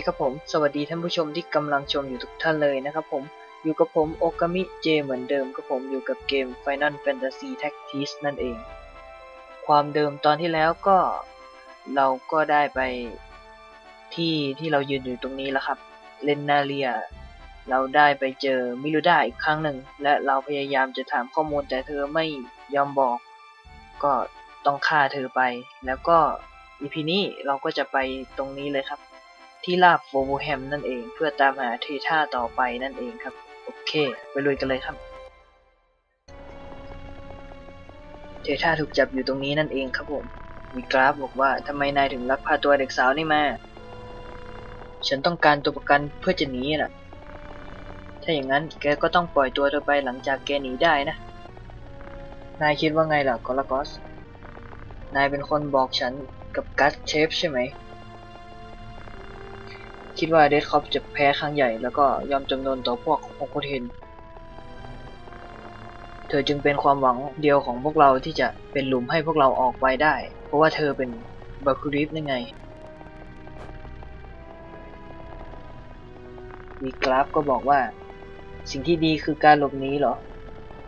คครับผม สวัสดีท่านผู้ชมที่กำลังชมอยู่ทุกท่านเลยนะครับผม อยู่กับผมโอกามิเจเหมือนเดิมครับผมอยู่กับเกม Final Fantasy Tactics นั่นเอง ความเดิมตอนที่แล้วก็เราก็ได้ไปที่ที่เรายืนอยู่ตรงนี้แล้วครับ เลนนาเรีย เราได้ไปเจอมิลูด้าอีกครั้งหนึ่ง และเราพยายามจะถามข้อมูลแต่เธอไม่ยอมบอก ก็ต้องฆ่าเธอไป แล้วก็อีพีนี้เราก็จะไปตรงนี้เลยครับ ที่ลาบโฟโบแฮมนั่นเองเพื่อตามหาเทท่าต่อไปนั่นเองครับ โอเค ไปลุยกันเลยครับ เทท่าถูกจับอยู่ตรงนี้นั่นเองครับผม มีกราฟบอกว่าทำไมนายถึงลักพาตัวเด็กสาวนี่มา ฉันต้องการตัวประกันเพื่อจะหนีน่ะ ถ้าอย่างนั้นแกก็ต้องปล่อยตัวเธอไปหลังจากแกหนีได้นะ นายคิดว่าไงล่ะกอลากอส นายเป็นคนบอกฉันกับกัสเชฟใช่ไหม คิดว่าเดดคอปจะแพ้ครั้งใหญ่ แล้วก็ยอมจำนนต่อพวกโฮโคเทนเธอจึงเป็นความหวังเดียวของพวกเราที่จะเป็นหลุมให้พวกเราออกไปได้ เพราะว่าเธอเป็นบาคูริฟนั่นไงมีกราฟก็บอกว่า สิ่งที่ดีคือการหลบหนีเหรอ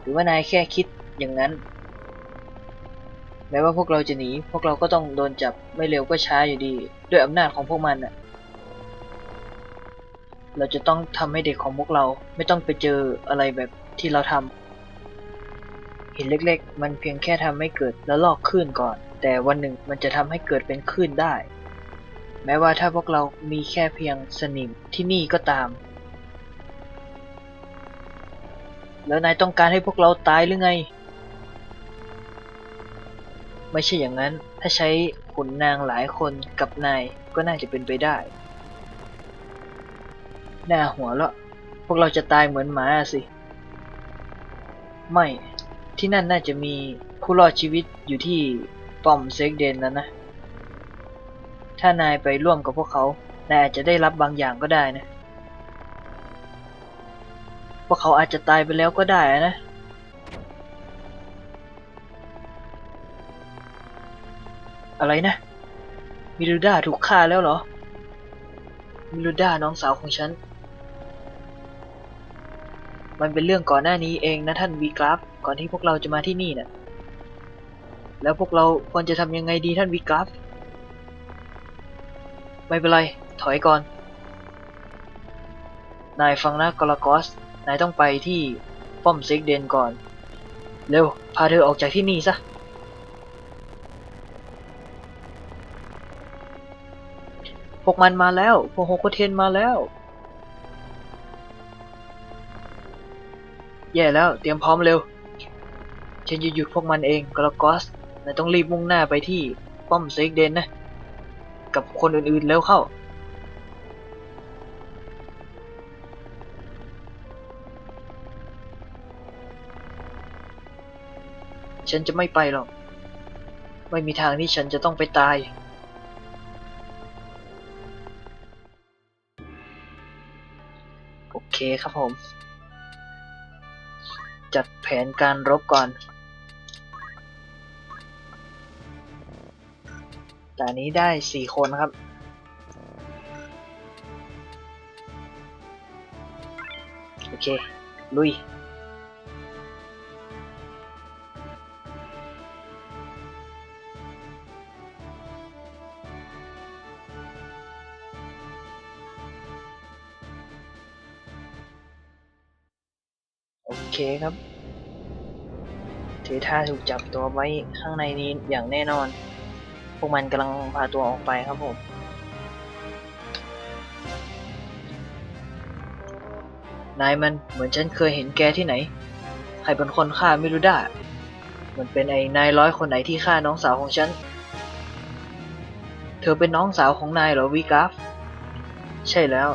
หรือว่านายแค่คิดอย่างนั้น แม้ว่าพวกเราจะหนี พวกเราก็ต้องโดนจับไม่เร็วก็ช้าอยู่ดี ด้วยอำนาจของพวกมันน่ะ เราจะต้องทำให้เด็กของพวกเราไม่ต้องไปเจออะไรแบบที่เราทำหินเล็กๆ มันเพียงแค่ทำให้เกิดแล้วลอกคลื่นก่อน แต่วันหนึ่งมันจะทำให้เกิดเป็นคลื่นได้ แม้ว่าถ้าพวกเรามีแค่เพียงสนิมที่นี่ก็ตาม แล้วนายต้องการให้พวกเราตายหรือไง ไม่ใช่อย่างนั้นถ้าใช้ขุนนางหลายคนกับนายก็น่าจะเป็นไปได้ หน้าหัวแล้ว พวกเราจะตายเหมือนหมาสิ ไม่ ที่นั่นน่าจะมีผู้รอดชีวิตอยู่ที่ป้อมเซ็กเดนแล้วนะ ถ้านายไปร่วมกับพวกเขา นายอาจจะได้รับบางอย่างก็ได้นะ พวกเขาอาจจะตายไปแล้วก็ได้นะอะไรนะ มิรูด้าถูกฆ่าแล้วเหรอ มิรูด้าน้องสาวของฉัน มันเป็นเรื่องก่อนหน้านี้เองนะท่านวีกราฟ ก่อนที่พวกเราจะมาที่นี่น่ะ แล้วพวกเราควรจะทำยังไงดีท่านวีกราฟ ไม่เป็นไร ถอยก่อน นายฟังนะกอลากอส นายต้องไปที่ป้อมเซ็กเดนก่อน เร็ว พาเธอออกจากที่นี่ซะพวกมันมาแล้ว พวกโฮโคเทนมาแล้ว แย่แล้วเตรียมพร้อมเร็ว ฉันจะหยุดพวกมันเองกลากอสนายต้องรีบมุ่งหน้าไปที่ป้อมเซกเดนนะ กับคนอื่นๆเร็วเข้า ฉันจะไม่ไปหรอก ไม่มีทางที่ฉันจะต้องไปตายโอเคครับผม ผนการรบก่อน แต่นนี้ได้สี่คนครับ โอเค ลุยโอเคครับ เทท่าถูกจับตัวไว้ข้างในนี้อย่างแน่นอน พวกมันกำลังพาตัวออกไปครับผมนายมันเหมือนฉันเคยเห็นแกที่ไหน ใครเป็นคนฆ่าม่รู้ได้มันเป็นไอ้นายร้อยคนไหนที่ฆ่าน้องสาวของฉัน เธอเป็นน้องสาวของนายเหรอวีกราฟ ใช่แล้ว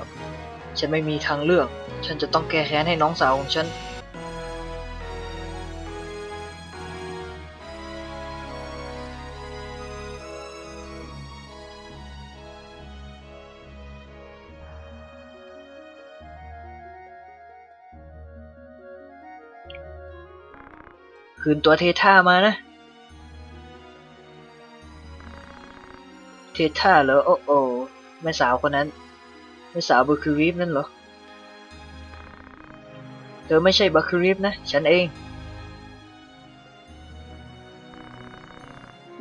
ฉันไม่มีทางเลือก ฉันจะต้องแก้แค้นให้น้องสาวของฉัน คืนตัวเทท่ามานะ เทท่าเหรอ โอ้โอแม่สาวคนนั้นไม่สาวบัคคิรีฟนั่นเหรอ เธอไม่ใช่บัคคิรีฟนะ ฉันเอง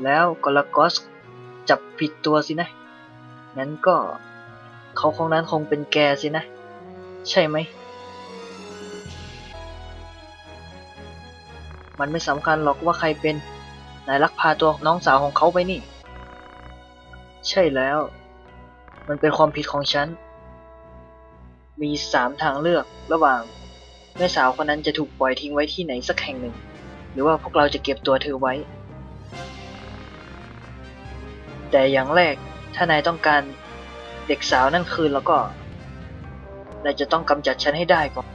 แล้วกอลากอสจับผิดตัวสินะ งั้นก็เขาคงนั้นคงเป็นแกสินะ ใช่ไหม มันไม่สำคัญหรอกว่าใครเป็นนายลักพาตัวน้องสาวของเขาไปนี่ ใช่แล้ว มันเป็นความผิดของฉัน มีสามทางเลือกระหว่างแม่สาวคนนั้นจะถูกปล่อยทิ้งไว้ที่ไหนสักแห่งหนึ่ง หรือว่าพวกเราจะเก็บตัวเธอไว้ แต่อย่างแรกถ้านายต้องการเด็กสาวนั่นคืนแล้วก็นายจะต้องกำจัดฉันให้ได้ก่อน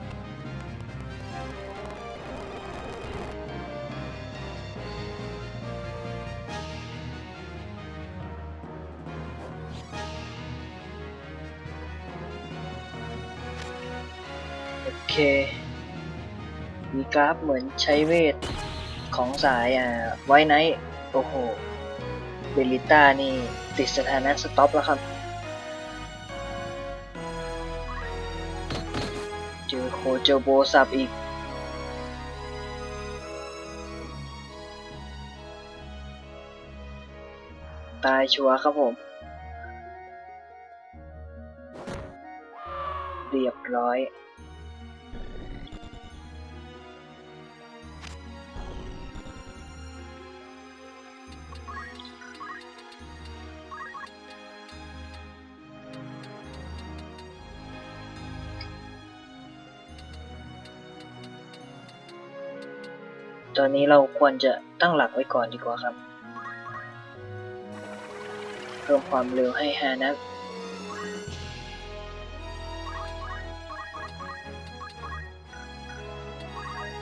ราฟเหมือนใช้เวทของสายอ่าไว้ไนท์โอ้โหเบลิต้านี่ติดสถานะสต็อปแล้วครับ เจอโคเจอโบสับอีก ตายชัวครับผม เรียบร้อย อนนี้เราควรจะตั้งหลักไว้ก่อนดีกว่าครับ เพิ่มความเร็วให้ฮานะ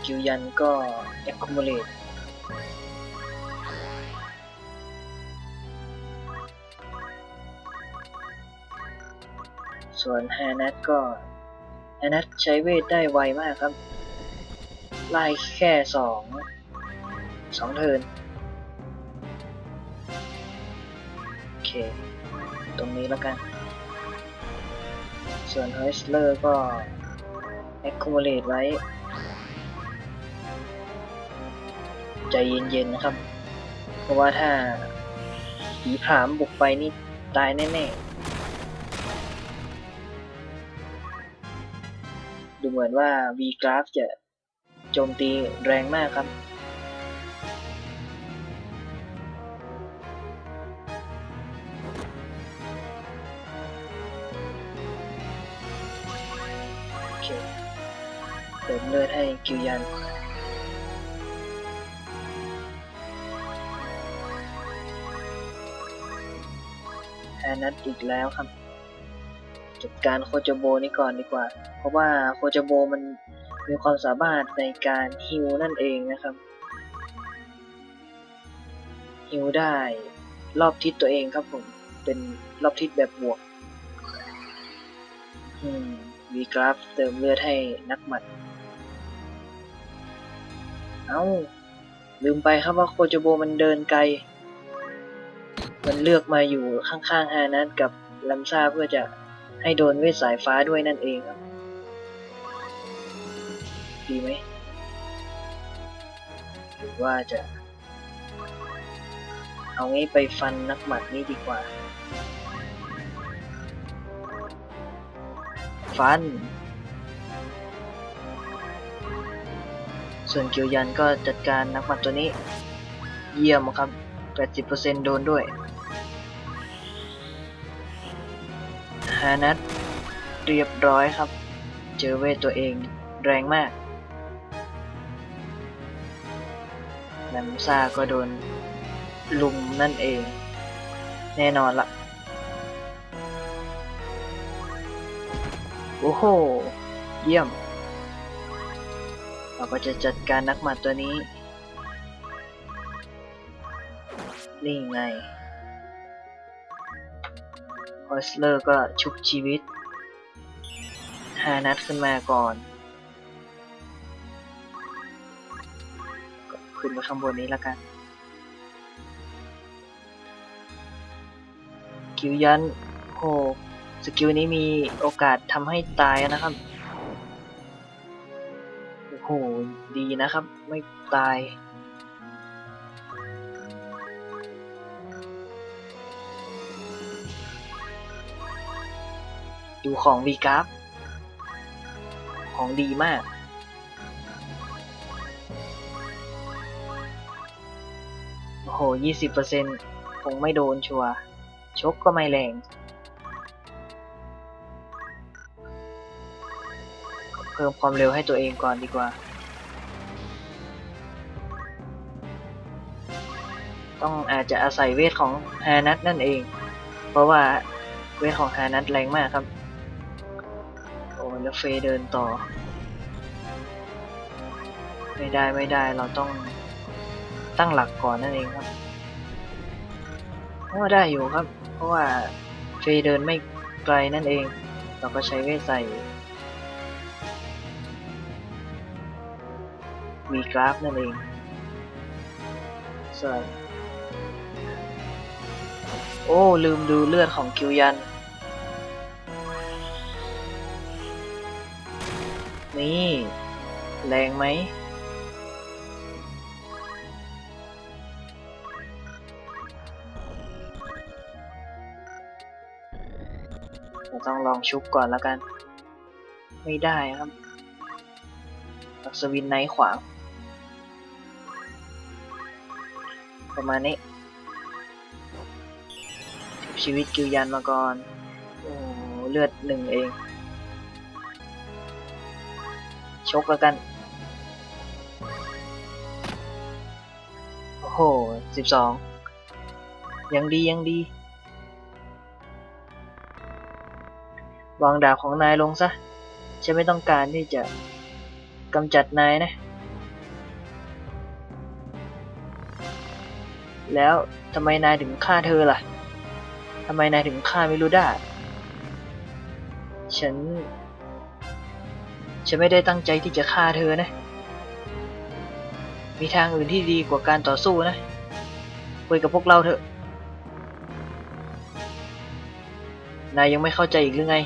กิวยันก็ accumulate ส่วนฮานัทก็ฮานัทใช้เวทได้ไวมากครับไล่แค่สอง สองเทินโอเค ตรงนี้แล้วกัน ส่วนเฮสเลอร์ก็ accumulate ไว้ ใจเย็นๆนะครับ เพราะว่าถ้าผีผามบุกไปนี่ ตายแน่ๆ ดูเหมือนว่า V Graph จะโจมตีแรงมากครับ ลือดให้กิวยันแอนนัทอีกแล้วครับ จัดการโคจโบนี่ก่อนดีกว่า เพราะว่าโคจโบมันมีความสามารถในการฮิวนั่นเองนะครับฮิวได้รอบทิศตัวเองครับผม เป็นรอบทิศแบบบวก อืมวีกราฟเติมเลือดให้นักหมัด เอ้า ลืมไปครับว่าโคจโบมันเดินไกล มันเลือกมาอยู่ข้างๆฮานัทกับลัมซ่าเพื่อจะให้โดนเวทสายฟ้าด้วยนั่นเองครับ ดีไหมหรือว่าจะ เอางี้ไปฟันนักหมัดนี้ดีกว่า ฟัน ส่วนเกียวยันก็จัดการนักหมัดตัวนี้ เยี่ยมครับ 80%โดนด้วยฮานัทเรียบร้อยครับ เจอเวทตัวเองแรงมากนันซาก็โดนลุมนั่นเอง แน่นอนละโอ้โห เยี่ยม เราก็จะจัดการนักหมัดตัวนี้ นี่ไงฮอสเลอร์ก็ชุบชีวิตฮานัทขึ้นมาก่อนก็ขึ้นไปข้างบนนี้แล้วกันกิวยันโหสกิลนี้มีโอกาสทำให้ตายนะครับ โหดีนะครับ ไม่ตาย ดูของวีกราฟของดีมากโอ้โหยี่สิบเปอร์เซ็นต์คงไม่โดนชัว ชกก็ไม่แรง เพิ่มความเร็วให้ตัวเองก่อนดีกว่า ต้องอาจจะอาศัยเวทของฮานัทนั่นเอง เพราะว่าเวทของฮานัทแรงมากครับ โอ้แล้วเฟยเดินต่อ ไม่ได้ไม่ได้เราต้องตั้งหลักก่อนนั่นเองครับก็ได้อยู่ครับ เพราะว่าเฟยเดินไม่ไกลนั่นเอง เราก็ใช้เวทใส่ วีกราฟนั่นเองส่โอ้ ลืมดูเลือดของคิวยัน นี่ แรงไหมเราต้องลองชุบก่อนแล้วกัน ไม่ได้ครับอัศวินไนขวาง ประมาณนี้ชีวิตกิวยันมาก่อน โอ้เลือดหนึ่งเอง ชกแล้วกัน โอ้โหสิบสองยังดียังดี วางดาบของนายลงซะ ฉันไม่ต้องการที่จะกำจัดนายนะ แล้วทำไมนายถึงฆ่าเธอล่ะทำไมนายถึงฆ่ามิลูด้าฉัน ฉันไม่ได้ตั้งใจที่จะฆ่าเธอนะ มีทางอื่นที่ดีกว่าการต่อสู้นะคุยกับพวกเราเถอะ นายยังไม่เข้าใจอีกหรือไง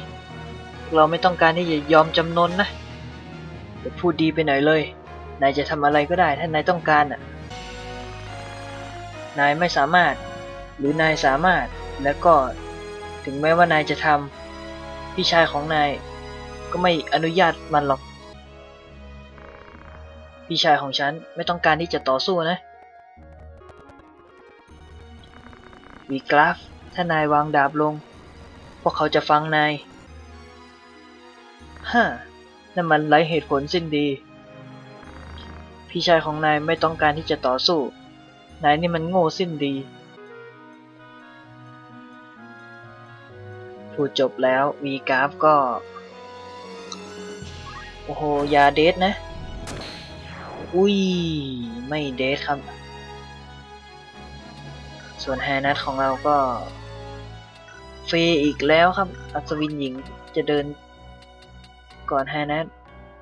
เราไม่ต้องการที่จะยอมจำนนนะจะพูดดีไปหน่อยเลย นายจะทำอะไรก็ได้ถ้านายต้องการอะ นายไม่สามารถ หรือนายสามารถแล้วก็ถึงแม้ว่านายจะทำพี่ชายของนายก็ไม่อนุญาตมันหรอก พี่ชายของฉันไม่ต้องการที่จะต่อสู้นะวีกราฟ ถ้านายวางดาบลง พวกเขาจะฟังนายฮ่านั่นมันไร้เหตุผลสิ้นดี พี่ชายของนายไม่ต้องการที่จะต่อสู้ นายนี่มันโง่สิ้นดีพูดจบแล้ววีกราฟก็ โอ้โหอยาเดทนะ อุ้ย ไม่เดทครับ ส่วนแฮนัทของเราก็ เฟย์อีกแล้วครับ อัศวินหญิงจะเดิน ก่อนแฮนัท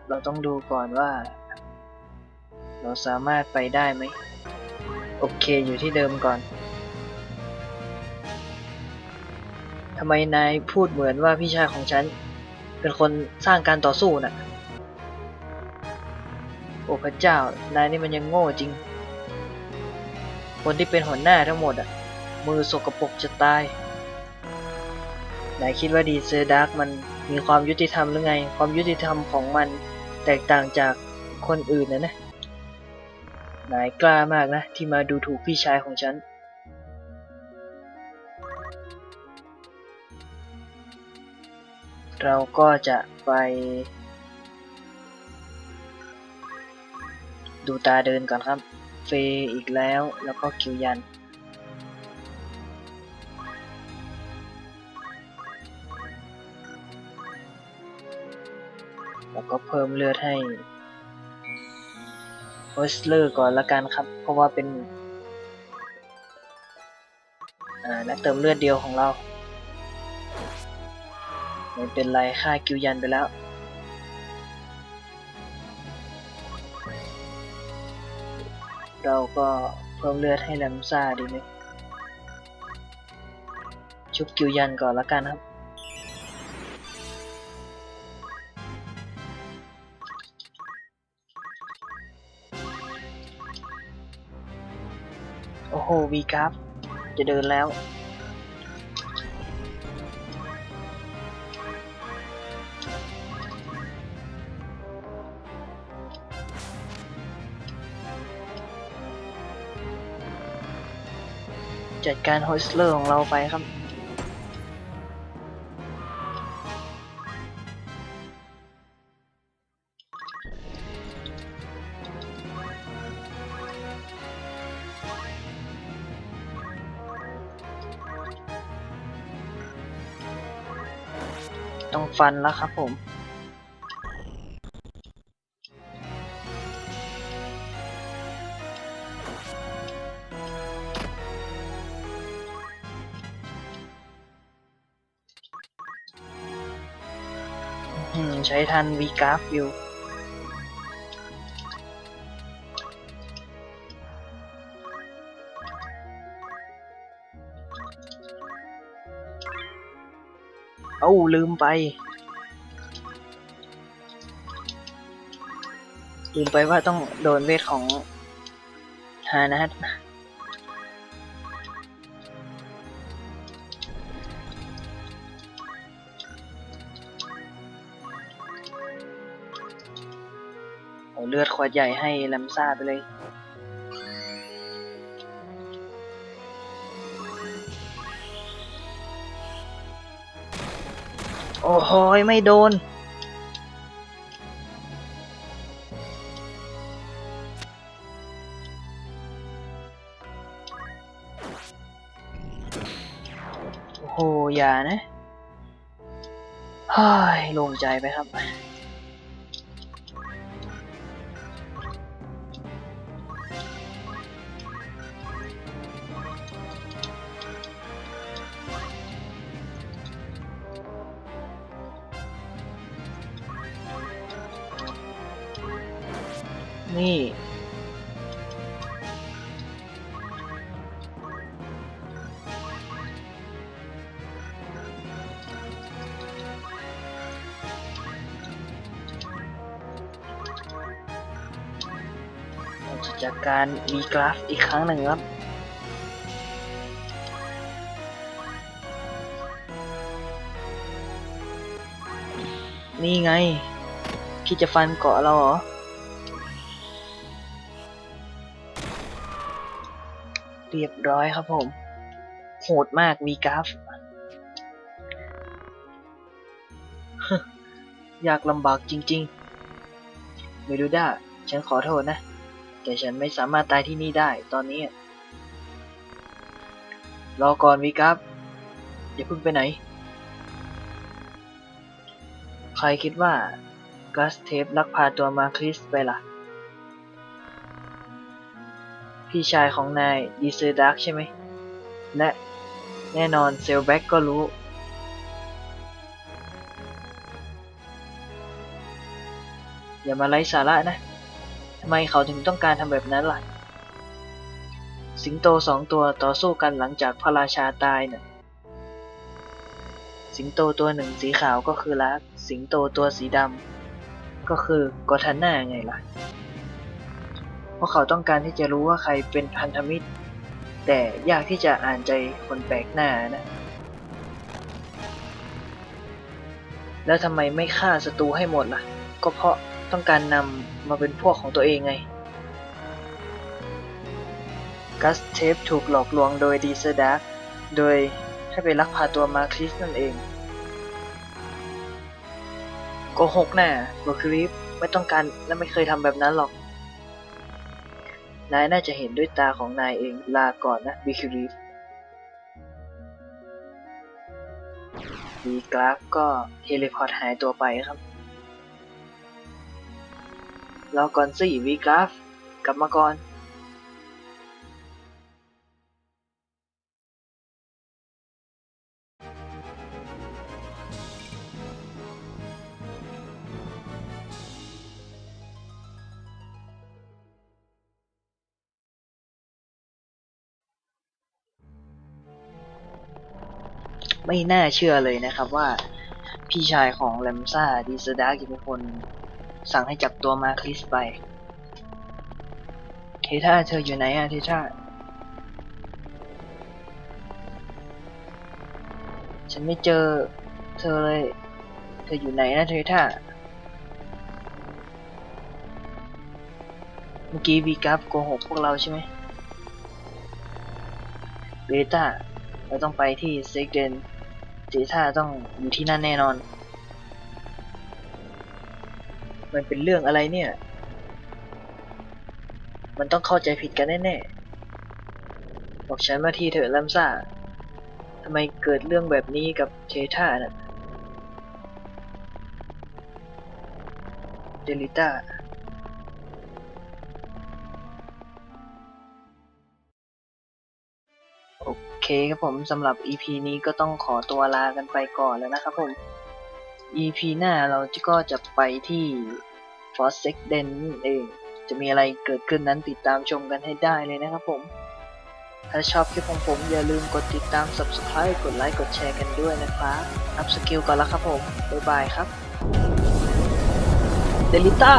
เราต้องดูก่อนว่า เราสามารถไปได้ไหม โอเคอยู่ที่เดิมก่อนทำไมนายพูดเหมือนว่าพี่ชายของฉัน เป็นคนสร้างการต่อสู้น่ะ โอ้พระเจ้า นายนี่มันยังโง่จริง คนที่เป็นหัวหน้าทั้งหมดอะ มือสกปรกจะตาย นายคิดว่าดีเซอร์ดาร์กมันมีความยุติธรรมหรือไง ความยุติธรรมของมันแตกต่างจากคนอื่นนะนะ นายกล้ามากนะ ที่มาดูถูกพี่ชายของฉัน เราก็จะไป ดูตาเดินก่อนครับ เฟยอีกแล้วแล้วก็คิวยันแล้วก็เพิ่มเลือดให้ อสเลอร์ก่อนละกันครับ เพราะว่าเป็นนักเติมเลือดเดียวของเรา ไม่เป็นไรค่ากิวยันไปแล้ว เราก็เพิ่มเลือดให้แลมซ่าดีไหมชุบกิวยันก่อนละกันครับ โหวีกราฟจะเดินแล้ว จัดการโฮสเลอร์ของเราไปครับ ฟันแล้วครับผม ใช้ทันวีกราฟอยู่เอ้าลืมไป ลืมไปว่าต้องโดนเวทของฮานัทโอ้เลือดขวดใหญ่ให้แลมซ่าไปเลยโอ้โหไม่โดน ยานะเฮ้ยโล่งใจไปครับ นี่าจะจัดการ V กราฟอีกครั้งหนึ่งครับนี่ไง พี่จะฟันเกาะเราเหรอ เรียบร้อยครับผม โหดมาก V กราฟ ยากลำบากจริงๆ เมดูด้า ฉันขอโทษนะ แต่ฉันไม่สามารถตายที่นี่ได้ตอนนี้ รอก่อนวีครับอย่าเพิ่งไปไหน ใครคิดว่ากัสเทปลักพาตัวมาคริสไปล่ะ พี่ชายของนายดีเซอร์ดักใช่ไหม และแน่นอนเซลแบ็กก็รู้อย่ามาไร้สาระนะ ไมเขาถึงต้องการทำแบบนั้นล่ะ สิงโตสองตัวต่อสู้กันหลังจากพระราชาตายน่ะ สิงโตตัวหนึ่งสีขาวก็คือลัก สิงโตตัวสีดำก็คือกอทันน่าไงล่ะ เพราะเขาต้องการที่จะรู้ว่าใครเป็นพันธมิตร แต่ยากที่จะอ่านใจคนแปลกหน้านะแล้วทำไมไม่ฆ่าศัตรูให้หมดล่ะ ก็เพราะ ต้องการนำมาเป็นพวกของตัวเองไง กัสเทปถูกหลอกลวงโดยดีเซอร์ดักโดยให้ไปลักพาตัวมาคริสนั่นเองโกหกแน่โบคริฟไม่ต้องการและไม่เคยทำแบบนั้นหรอก นายน่าจะเห็นด้วยตาของนายเองลาก่อนนะบิคริฟวีกราฟก็เทเลพอร์ตหายตัวไปครับ รอก่อนสิวีกราฟกลับมาก่อนไม่น่าเชื่อเลยนะครับว่าพี่ชายของแลมซ่าดีเซดากิเป็นคน สั่งให้จับตัวมาคริสไป เทท่าเธออยู่ไหนอะเทท่าฉันไม่เจอเธอเลย เธออยู่ไหนนะเทท่าเมื่อกี้วีกัฟโกหกพวกเราใช่ไหมเบต้าเราต้องไปที่เซกเดนเทท่าต้องอยู่ที่นั่นแน่นอน มันเป็นเรื่องอะไรเนี่ย มันต้องเข้าใจผิดกันแน่ๆ บอกฉันมาทีเถอะลัมซ่าทำไมเกิดเรื่องแบบนี้กับเทท่าน่ะเดลิต้าโอเคครับผมสำหรับ EP นี้ก็ต้องขอตัวลากันไปก่อนแล้วนะครับผม EP หน้าเราก็จะไปที่ f o r s e c d e n นั่นเอง จะมีอะไรเกิดขึ้นนั้นติดตามชมกันให้ได้เลยนะครับผม ถ้าชอบคลิปของผมอย่าลืมกดติดตาม Subscribe กดไลค์กดแชร์กันด้วยนะครับอัพสกิลก่อนละครับผม บ๊ายบายครับ เดลิต้า